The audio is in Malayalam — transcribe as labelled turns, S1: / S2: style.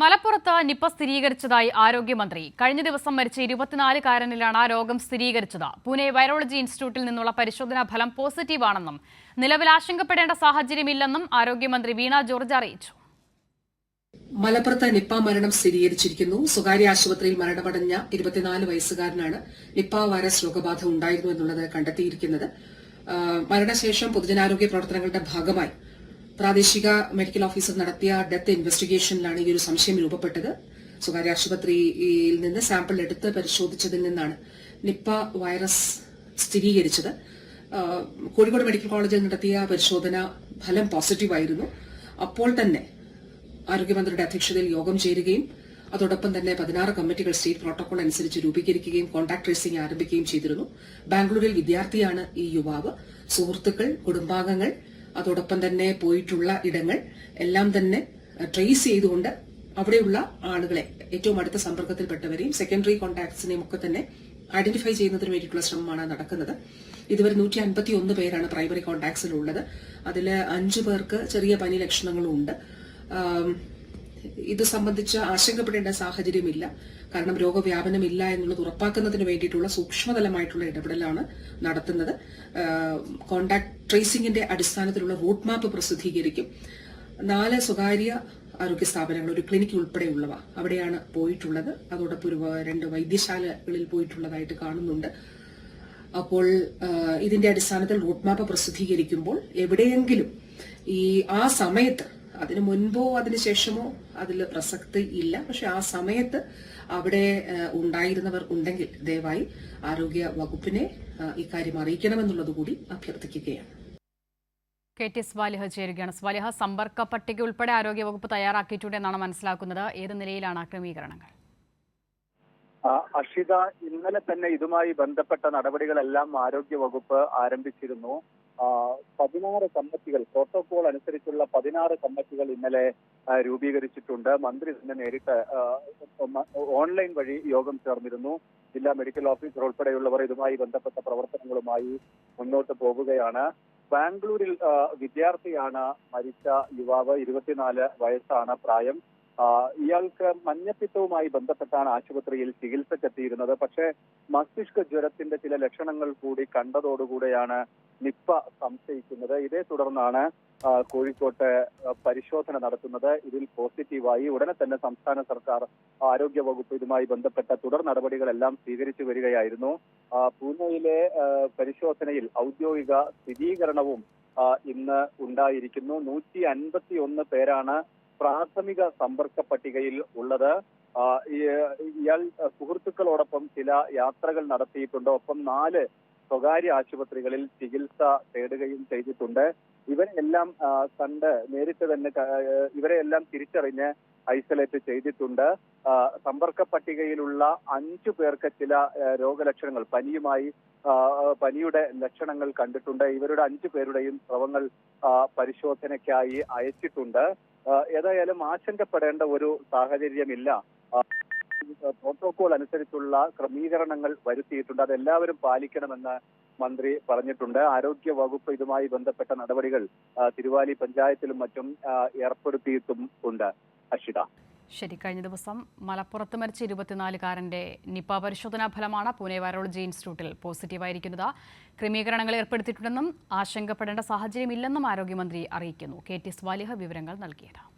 S1: മലപ്പുറത്ത് നിപ്പ സ്ഥിരീകരിച്ചതായി ആരോഗ്യമന്ത്രി കഴിഞ്ഞ ദിവസം മരിച്ച ഇരുപത്തിനാലുകാരനിലാണ് രോഗം സ്ഥിരീകരിച്ചത് പൂനെ വൈറോളജി ഇൻസ്റ്റിറ്റ്യൂട്ടിൽ നിന്നുള്ള പരിശോധനാ ഫലം പോസിറ്റീവാണെന്നും നിലവിൽ ആശങ്കപ്പെടേണ്ട സാഹചര്യമില്ലെന്നും ആരോഗ്യമന്ത്രി വീണ ജോർജ് അറിയിച്ചു
S2: മലപ്പുറത്ത് നിപ്പ മരണം സ്ഥിരീകരിച്ചിരിക്കുന്നു സ്വകാര്യ ആശുപത്രിയിൽ മരണമടഞ്ഞ ഇരുപത്തിനാല് വയസ്സുകാരനാണ് നിപ്പ വൈറസ് രോഗബാധ ഉണ്ടായിരുന്നു എന്നുള്ളത് കണ്ടെത്തിയിരിക്കുന്നത് മരണശേഷം പൊതുജനാരോഗ്യ പ്രവർത്തനങ്ങളുടെ ഭാഗമായി പ്രാദേശിക മെഡിക്കൽ ഓഫീസർ നടത്തിയ ഡെത്ത് ഇൻവെസ്റ്റിഗേഷനിലാണ് ഈ ഒരു സംശയം രൂപപ്പെട്ടത് സ്വകാര്യ ആശുപത്രിയിൽ നിന്ന് സാമ്പിൾ എടുത്ത് പരിശോധിച്ചതിൽ നിന്നാണ് നിപ്പ വൈറസ് സ്ഥിരീകരിച്ചത് കോഴിക്കോട് മെഡിക്കൽ കോളേജിൽ നടത്തിയ പരിശോധന ഫലം പോസിറ്റീവായിരുന്നു അപ്പോൾ തന്നെ ആരോഗ്യമന്ത്രിയുടെ അധ്യക്ഷതയിൽ യോഗം ചേരുകയും അതോടൊപ്പം തന്നെ പതിനാറ് കമ്മിറ്റികൾ സ്റ്റേറ്റ് പ്രോട്ടോകോൾ അനുസരിച്ച് രൂപീകരിക്കുകയും കോൺടാക്ട് ട്രേസിംഗ് ആരംഭിക്കുകയും ചെയ്തിരുന്നു ബാംഗ്ലൂരിൽ വിദ്യാർത്ഥിയാണ് ഈ യുവാവ് സുഹൃത്തുക്കൾ കുടുംബാംഗങ്ങൾ അതോടൊപ്പം തന്നെ പോയിട്ടുള്ള ഇടങ്ങൾ എല്ലാം തന്നെ ട്രേസ് ചെയ്തുകൊണ്ട് അവിടെയുള്ള ആളുകളെ ഏറ്റവും അടുത്ത സമ്പർക്കത്തിൽപ്പെട്ടവരെയും സെക്കൻഡറി കോൺടാക്ട്സിനെയും ഒക്കെ തന്നെ ഐഡന്റിഫൈ ചെയ്യുന്നതിന് വേണ്ടിയിട്ടുള്ള ശ്രമമാണ് നടക്കുന്നത് ഇതുവരെ നൂറ്റി അൻപത്തി ഒന്ന് പേരാണ് പ്രൈമറി കോൺടാക്ട്സിലുള്ളത് അതിൽ അഞ്ചു പേർക്ക് ചെറിയ പനി ലക്ഷണങ്ങളും ഉണ്ട് ഇത് സംബന്ധിച്ച് ആശങ്കപ്പെടേണ്ട സാഹചര്യമില്ല കാരണം രോഗവ്യാപനമില്ല എന്നുള്ളത് ഉറപ്പാക്കുന്നതിന് വേണ്ടിയിട്ടുള്ള സൂക്ഷ്മതലമായിട്ടുള്ള ഇടപെടലാണ് നടത്തുന്നത് കോണ്ടാക്ട് ട്രേസിംഗിന്റെ അടിസ്ഥാനത്തിലുള്ള റൂട്ട് മാപ്പ് പ്രസിദ്ധീകരിക്കും നാല് സ്വകാര്യ ആരോഗ്യ സ്ഥാപനങ്ങൾ ഒരു ക്ലിനിക് ഉൾപ്പെടെയുള്ളവ അവിടെയാണ് പോയിട്ടുള്ളത് അതോടൊപ്പം ഒരു രണ്ട് വൈദ്യശാലകളിൽ പോയിട്ടുള്ളതായിട്ട് കാണുന്നുണ്ട് അപ്പോൾ ഇതിന്റെ അടിസ്ഥാനത്തിൽ റൂട്ട് മാപ്പ് പ്രസിദ്ധീകരിക്കുമ്പോൾ എവിടെയെങ്കിലും ഈ ആ സമയത്ത് അതിനു മുൻപോ അതിന് ശേഷമോ അതിൽ പ്രസക്തി ഇല്ല പക്ഷെ ആ സമയത്ത് അവിടെ ഉണ്ടായിരുന്നവർ ഉണ്ടെങ്കിൽ ദയവായി ആരോഗ്യ വകുപ്പിനെ ഇക്കാര്യം അറിയിക്കണമെന്നുള്ളത് കൂടി അഭ്യർത്ഥിക്കുകയാണ്
S1: കെ ടി സ്വാലിഹ ചേരുകയാണ് സ്വാലിഹ സമ്പർക്ക പട്ടിക ഉൾപ്പെടെ ആരോഗ്യവകുപ്പ് തയ്യാറാക്കിയിട്ടുണ്ടെന്നാണ് മനസ്സിലാക്കുന്നത് ഏത് നിലയിലാണ് ക്രമീകരണങ്ങൾ
S3: അഷിത ഇന്നലെ തന്നെ ഇതുമായി ബന്ധപ്പെട്ട നടപടികളെല്ലാം ആരോഗ്യവകുപ്പ് ആരംഭിച്ചിരുന്നു പതിനാറ് കമ്മിറ്റികൾ പ്രോട്ടോകോൾ അനുസരിച്ചുള്ള പതിനാറ് കമ്മിറ്റികൾ ഇന്നലെ രൂപീകരിച്ചിട്ടുണ്ട് മന്ത്രി തന്നെ നേരിട്ട് ഓൺലൈൻ വഴി യോഗം ചേർന്നിരുന്നു ജില്ലാ മെഡിക്കൽ ഓഫീസർ ഉൾപ്പെടെയുള്ളവർ ഇതുമായി ബന്ധപ്പെട്ട പ്രവർത്തനങ്ങളുമായി മുന്നോട്ട് പോകുകയാണ് ബാംഗ്ലൂരിൽ വിദ്യാർത്ഥിയാണ് മരിച്ച യുവാവ് ഇരുപത്തിനാല് വയസ്സാണ് പ്രായം ഇയാൾക്ക് മഞ്ഞപ്പിത്തവുമായി ബന്ധപ്പെട്ടാണ് ആശുപത്രിയിൽ ചികിത്സക്കെത്തിയിരുന്നത് പക്ഷേ മസ്തിഷ്ക ജ്വരത്തിന്റെ ചില ലക്ഷണങ്ങൾ കൂടി കണ്ടതോടുകൂടെയാണ് നിപ്പ സംശയിക്കുന്നത് ഇതേ തുടർന്നാണ് കോഴിക്കോട്ട് പരിശോധന നടത്തുന്നത് ഇതിൽ പോസിറ്റീവായി ഉടനെ തന്നെ സംസ്ഥാന സർക്കാർ ആരോഗ്യ വകുപ്പ് ഇതുമായി ബന്ധപ്പെട്ട തുടർ നടപടികളെല്ലാം സ്വീകരിച്ചു വരികയായിരുന്നു പൂനെയിലെ പരിശോധനയിൽ ഔദ്യോഗിക സ്ഥിരീകരണവും ഇന്ന് ഉണ്ടായിരിക്കുന്നു നൂറ്റി അൻപത്തി ഒന്ന് പേരാണ് പ്രാഥമിക സമ്പർക്ക പട്ടികയിൽ ഉള്ളത് ഇയാൾ സുഹൃത്തുക്കളോടൊപ്പം ചില യാത്രകൾ നടത്തിയിട്ടുണ്ട് ഒപ്പം നാല് സ്വകാര്യ ആശുപത്രികളിൽ ചികിത്സ തേടുകയും ചെയ്തിട്ടുണ്ട് ഇവരെല്ലാം കണ്ട് നേരിട്ട് തന്നെ ഇവരെ എല്ലാം തിരിച്ചറിഞ്ഞ് ഐസൊലേറ്റ് ചെയ്തിട്ടുണ്ട് സമ്പർക്ക പട്ടികയിലുള്ള അഞ്ചു പേർക്ക് ചില രോഗലക്ഷണങ്ങൾ പനിയുമായി പനിയുടെ ലക്ഷണങ്ങൾ കണ്ടിട്ടുണ്ട് ഇവരുടെ അഞ്ചു പേരുടെയും സ്രവങ്ങൾ പരിശോധനയ്ക്കായി അയച്ചിട്ടുണ്ട് ഏതായാലും ആശങ്കപ്പെടേണ്ട ഒരു സാഹചര്യമില്ല പ്രോട്ടോകോൾ അനുസരിച്ചുള്ള ക്രമീകരണങ്ങൾ വരുത്തിയിട്ടുണ്ട് അതെല്ലാവരും പാലിക്കണമെന്ന് മന്ത്രി പറഞ്ഞിട്ടുണ്ട് ആരോഗ്യ വകുപ്പ് ഇതുമായി ബന്ധപ്പെട്ട നടപടികൾ തിരുവാലി പഞ്ചായത്തിലും മറ്റും ഏർപ്പെടുത്തിയിട്ടും ഉണ്ട് അഷിത
S1: ശരി കഴിഞ്ഞ ദിവസം മലപ്പുറത്ത് മരിച്ച ഇരുപത്തിനാലുകാരൻ്റെ നിപ്പ പരിശോധനാ ഫലമാണ് പൂനെ വൈറോളജി ഇൻസ്റ്റിറ്റ്യൂട്ടിൽ പോസിറ്റീവായിരിക്കുന്നത് ക്രമീകരണങ്ങൾ ഏർപ്പെടുത്തിയിട്ടുണ്ടെന്നും ആശങ്കപ്പെടേണ്ട സാഹചര്യമില്ലെന്നും ആരോഗ്യമന്ത്രി അറിയിക്കുന്നു കെ ടി സ്വാലിഹ വിവരങ്ങൾ നൽകിയതാണ്